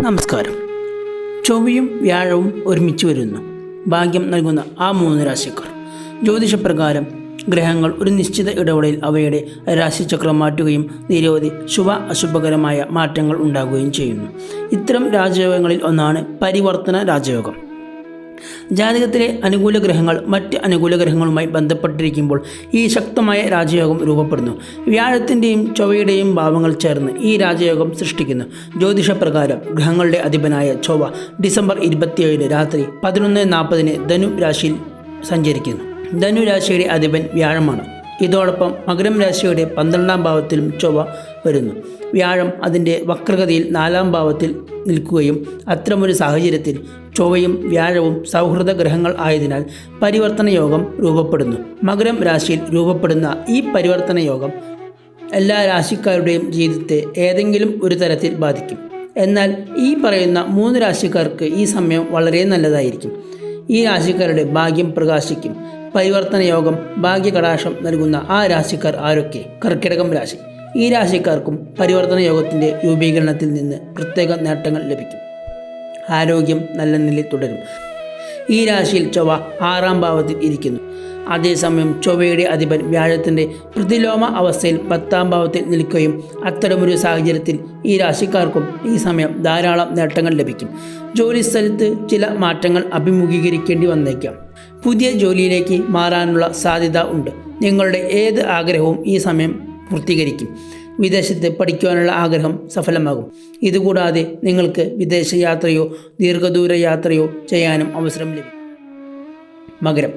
നമസ്കാരം. ചൊവ്വയും വ്യാഴവും ഒരുമിച്ച് വരുന്നു. ഭാഗ്യം നൽകുന്ന ആ മൂന്ന് രാശിക്കാർ. ജ്യോതിഷപ്രകാരം ഗ്രഹങ്ങൾ ഒരു നിശ്ചിത ഇടവേളയിൽ അവയുടെ രാശിചക്രം മാറ്റുകയും നിരവധി ശുഭ അശുഭകരമായ മാറ്റങ്ങൾ ഉണ്ടാകുകയും ചെയ്യുന്നു. ഇത്തരം രാജയോഗങ്ങളിൽ ഒന്നാണ് പരിവർത്തന രാജയോഗം. ജാതകത്തിലെ അനുകൂല ഗ്രഹങ്ങൾ മറ്റ് അനുകൂല ഗ്രഹങ്ങളുമായി ബന്ധപ്പെട്ടിരിക്കുമ്പോൾ ഈ ശക്തമായ രാജയോഗം രൂപപ്പെടുന്നു. വ്യാഴത്തിന്റെയും ചൊവ്വയുടെയും ഭാവങ്ങൾ ചേർന്ന് ഈ രാജയോഗം സൃഷ്ടിക്കുന്നു. ജ്യോതിഷപ്രകാരം ഗ്രഹങ്ങളുടെ അധിപനായ ചൊവ്വ ഡിസംബർ ഇരുപത്തിയേഴിന് രാത്രി പതിനൊന്ന് നാൽപ്പതിന് ധനു രാശിയിൽ സഞ്ചരിക്കുന്നു. ധനുരാശിയുടെ അധിപൻ വ്യാഴമാണ്. ഇതോടൊപ്പം മകരം രാശിയുടെ പന്ത്രണ്ടാം ഭാവത്തിലും ചൊവ്വ വരുന്നു. വ്യാഴം അതിന്റെ വക്രഗതിയിൽ നാലാം ഭാവത്തിൽ നിൽക്കുകയും അത്തരമൊരു സാഹചര്യത്തിൽ ചൊവ്വയും വ്യാഴവും സൗഹൃദ ഗ്രഹങ്ങൾ ആയതിനാൽ പരിവർത്തന യോഗം രൂപപ്പെടുന്നു. മകരം രാശിയിൽ രൂപപ്പെടുന്ന ഈ പരിവർത്തന യോഗം എല്ലാ രാശിക്കാരുടെയും ജീവിതത്തെ ഏതെങ്കിലും ഒരു തരത്തിൽ ബാധിക്കും. എന്നാൽ ഈ പറയുന്ന മൂന്ന് രാശിക്കാർക്ക് ഈ സമയം വളരെ നല്ലതായിരിക്കും. ഈ രാശിക്കാരുടെ ഭാഗ്യം പ്രകാശിക്കും. പരിവർത്തന യോഗം ഭാഗ്യകടാശം നൽകുന്ന ആ രാശിക്കാർ ആരൊക്കെ? കർക്കിടകം രാശി. ഈ രാശിക്കാർക്കും പരിവർത്തന യോഗത്തിന്റെ രൂപീകരണത്തിൽ നിന്ന് പ്രത്യേക നേട്ടങ്ങൾ ലഭിക്കും. ആരോഗ്യം നല്ല നിലയിൽ തുടരും. ഈ രാശിയിൽ ചൊവ്വ ആറാം ഭാവത്തിൽ ഇരിക്കുന്നു. അതേസമയം ചൊവ്വയുടെ അധിപൻ വ്യാഴത്തിന്റെ പ്രതിലോമ അവസ്ഥയിൽ പത്താം ഭാവത്തിൽ നിൽക്കുകയും അത്തരമൊരു സാഹചര്യത്തിൽ ഈ രാശിക്കാർക്കും ഈ സമയം ധാരാളം നേട്ടങ്ങൾ ലഭിക്കും. ജോലിസ്ഥലത്ത് ചില മാറ്റങ്ങൾ അഭിമുഖീകരിക്കേണ്ടി വന്നേക്കാം. പുതിയ ജോലിയിലേക്ക് മാറാനുള്ള സാധ്യത ഉണ്ട്. നിങ്ങളുടെ ഏത് ആഗ്രഹവും ഈ സമയം പൂർത്തീകരിക്കും. വിദേശത്ത് പഠിക്കുവാനുള്ള ആഗ്രഹം സഫലമാകും. ഇതുകൂടാതെ നിങ്ങൾക്ക് വിദേശയാത്രയോ ദീർഘദൂര യാത്രയോ ചെയ്യാനും അവസരം ലഭിക്കും. മകരം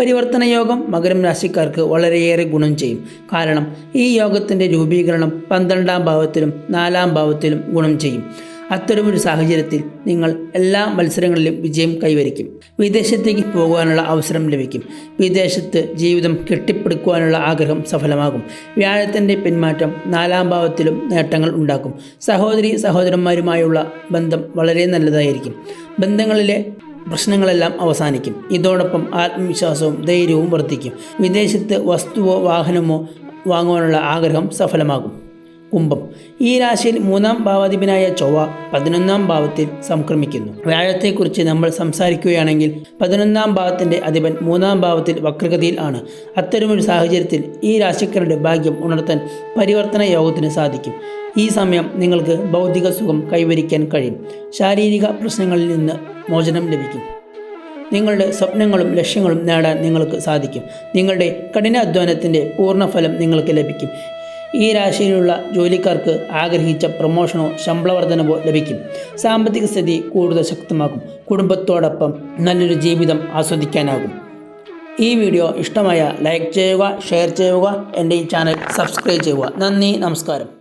പരിവർത്തന യോഗം മകരം രാശിക്കാർക്ക് വളരെയേറെ ഗുണം ചെയ്യും. കാരണം ഈ യോഗത്തിന്റെ രൂപീകരണം പന്ത്രണ്ടാം ഭാവത്തിലും നാലാം ഭാവത്തിലും ഗുണം ചെയ്യും. അത്തരമൊരു സാഹചര്യത്തിൽ നിങ്ങൾ എല്ലാ മത്സരങ്ങളിലും വിജയം കൈവരിക്കും. വിദേശത്തേക്ക് പോകുവാനുള്ള അവസരം ലഭിക്കും. വിദേശത്ത് ജീവിതം കെട്ടിപ്പടുക്കുവാനുള്ള ആഗ്രഹം സഫലമാകും. വ്യാഴത്തിന്റെ പിന്മാറ്റം നാലാം ഭാവത്തിലും നേട്ടങ്ങൾ ഉണ്ടാക്കും. സഹോദരി സഹോദരന്മാരുമായുള്ള ബന്ധം വളരെ നല്ലതായിരിക്കും. ബന്ധങ്ങളിലെ പ്രശ്നങ്ങളെല്ലാം അവസാനിക്കും. ഇതോടൊപ്പം ആത്മവിശ്വാസവും ധൈര്യവും വർദ്ധിക്കും. വിദേശത്ത് വസ്തുവോ വാഹനമോ വാങ്ങുവാനുള്ള ആഗ്രഹം സഫലമാകും. കുംഭം. ഈ രാശിയിൽ മൂന്നാം ഭാവാധിപനായ ചൊവ്വ പതിനൊന്നാം ഭാവത്തിൽ സംക്രമിക്കുന്നു. വ്യാഴത്തെക്കുറിച്ച് നമ്മൾ സംസാരിക്കുകയാണെങ്കിൽ പതിനൊന്നാം ഭാവത്തിന്റെ അധിപൻ മൂന്നാം ഭാവത്തിൽ വക്രഗതിയിൽ ആണ്. അത്തരമൊരു സാഹചര്യത്തിൽ ഈ രാശിക്കാരുടെ ഭാഗ്യം ഉണർത്താൻ പരിവർത്തന യോഗത്തിന് സാധിക്കും. ഈ സമയം നിങ്ങൾക്ക് ഭൗതിക സുഖം കൈവരിക്കാൻ കഴിയും. ശാരീരിക പ്രശ്നങ്ങളിൽ നിന്ന് മോചനം ലഭിക്കും. നിങ്ങളുടെ സ്വപ്നങ്ങളും ലക്ഷ്യങ്ങളും നേടാൻ നിങ്ങൾക്ക് സാധിക്കും. നിങ്ങളുടെ കഠിനാധ്വാനത്തിന്റെ പൂർണഫലം നിങ്ങൾക്ക് ലഭിക്കും. ഈ രാശിയിലുള്ള ജോലിക്കാർക്ക് ആഗ്രഹിച്ച പ്രമോഷനോ ശമ്പളവർദ്ധനവോ ലഭിക്കും. സാമ്പത്തിക സ്ഥിതി കൂടുതൽ ശക്തമാകും കുടുംബത്തോടൊപ്പം നല്ലൊരു ജീവിതം ആസ്വദിക്കാനാകും. ഈ വീഡിയോ ഇഷ്ടമായ ലൈക്ക് ചെയ്യുക ഷെയർ ചെയ്യുക എന്റെ ഈ ചാനൽ സബ്സ്ക്രൈബ് ചെയ്യുക. നന്ദി നമസ്കാരം.